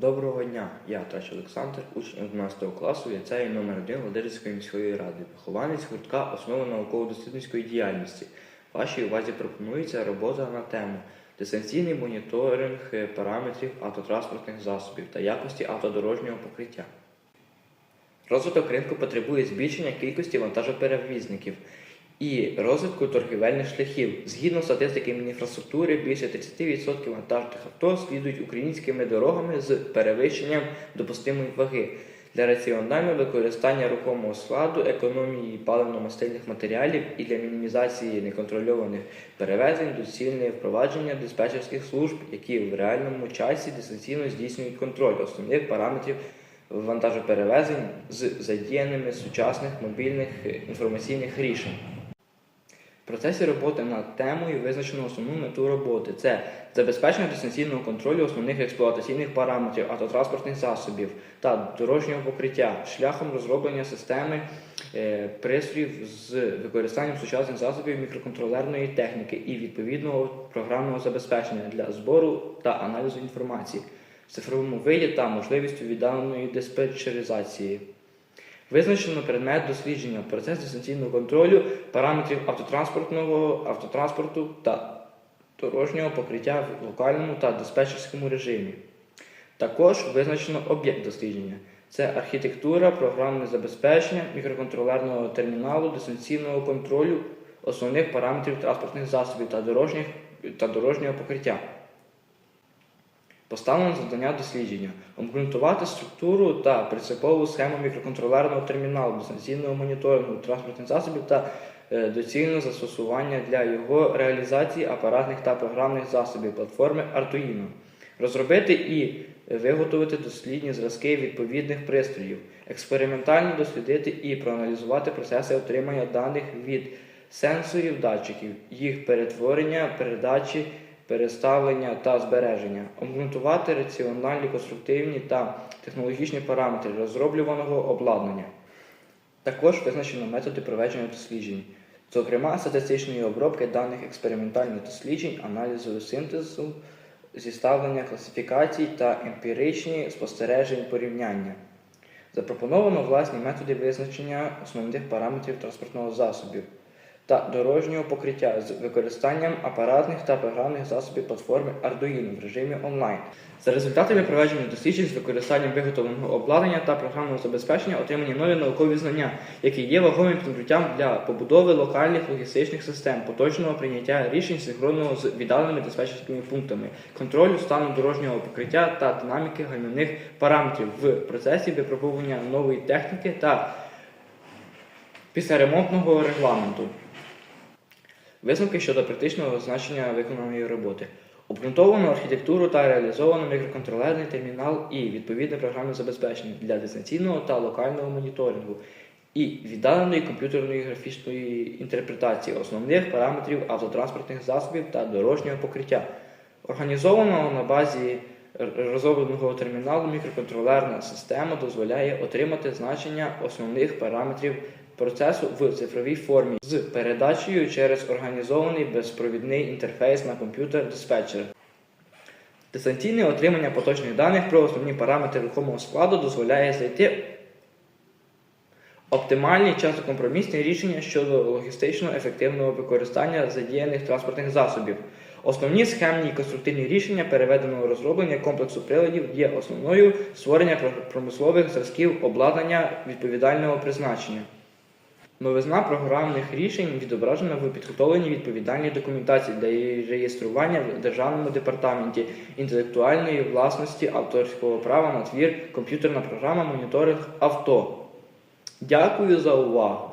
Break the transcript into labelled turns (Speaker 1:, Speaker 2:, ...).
Speaker 1: Доброго дня! Я Трач Олександр, учень 11 класу ліцею номер 1 Ладижської міської ради, вихованець гуртка основи науково-дослідницької діяльності. Вашій увазі пропонується робота на тему дистанційний моніторинг параметрів автотранспортних засобів та якості автодорожнього покриття. Розвиток ринку потребує збільшення кількості вантажоперевізників і розвитку торгівельних шляхів. Згідно статистики Мінінфраструктури, більше 30% вантажних авто слідують українськими дорогами з перевищенням допустимої ваги. Для раціонального використання рухомого складу, економії паливно-мастильних матеріалів і для мінімізації неконтрольованих перевезень доцільне впровадження диспетчерських служб, які в реальному часі дистанційно здійснюють контроль основних параметрів вантажоперевезень з задіяними сучасних мобільних інформаційних рішень. Процесі роботи над темою визначено основну мету роботи це забезпечення дистанційного контролю основних експлуатаційних параметрів автотранспортних засобів та дорожнього покриття шляхом розроблення системи е, пристроїв з використанням сучасних засобів мікроконтролерної техніки і відповідного програмного забезпечення для збору та аналізу інформації в цифровому виді та можливістю віддаленої диспетчеризації. Визначено предмет дослідження, процес дистанційного контролю, параметрів автотранспортного автотранспорту та дорожнього покриття в локальному та диспетчерському режимі. Також визначено об'єкт дослідження. Це архітектура, програмне забезпечення мікроконтролерного терміналу, дистанційного контролю основних параметрів транспортних засобів та, дорожніх, та дорожнього покриття. Поставлено завдання дослідження обґрунтувати структуру та принципову схему мікроконтролерного терміналу дистанційного моніторингу транспортних засобів та е, доцільне застосування для його реалізації апаратних та програмних засобів платформи Arduino. Розробити і виготовити дослідні зразки відповідних пристроїв, експериментально дослідити і проаналізувати процеси отримання даних від сенсорів датчиків, їх перетворення, передачі переставлення та збереження, обґрунтувати раціональні, конструктивні та технологічні параметри розроблюваного обладнання. Також визначено методи проведення досліджень, зокрема статистичної обробки даних експериментальних досліджень, аналізу синтезу, зіставлення класифікацій та емпіричні спостережень порівняння. Запропоновано власні методи визначення основних параметрів транспортного засобів та дорожнього покриття з використанням апаратних та програмних засобів платформи Arduino в режимі онлайн. За результатами проведення досліджень з використанням виготовленого обладнання та програмного забезпечення отримані нові наукові знання, які є вагомим підґрунтям для побудови локальних логістичних систем, поточного прийняття рішень синхронного з віддаленими диспетчерськими пунктами, контролю стану дорожнього покриття та динаміки гальмівних параметрів в процесі випробування нової техніки та післяремонтного регламенту. Висновки щодо практичного значення виконаної роботи. Обґрунтовано архітектуру та реалізовано мікроконтролерний термінал і відповідне програмне забезпечення для дистанційного та локального моніторингу і віддаленої комп'ютерної графічної інтерпретації основних параметрів автотранспортних засобів та дорожнього покриття. Організовано на базі розробленого терміналу мікроконтролерна система дозволяє отримати значення основних параметрів процесу в цифровій формі з передачею через організований безпровідний інтерфейс на комп'ютер диспетчер. Дистанційне отримання поточних даних про основні параметри рухомого складу дозволяє знайти оптимальні часокомпромісні рішення щодо логістично ефективного використання задіяних транспортних засобів. Основні схемні і конструктивні рішення переведеного розроблення комплексу приладів є основною створення промислових зразків обладнання відповідального призначення. Новизна програмних рішень відображена в підготовленій відповідальній документації для її реєстрування в Державному департаменті інтелектуальної власності авторського права на твір комп'ютерна програма моніторинг авто. Дякую за увагу!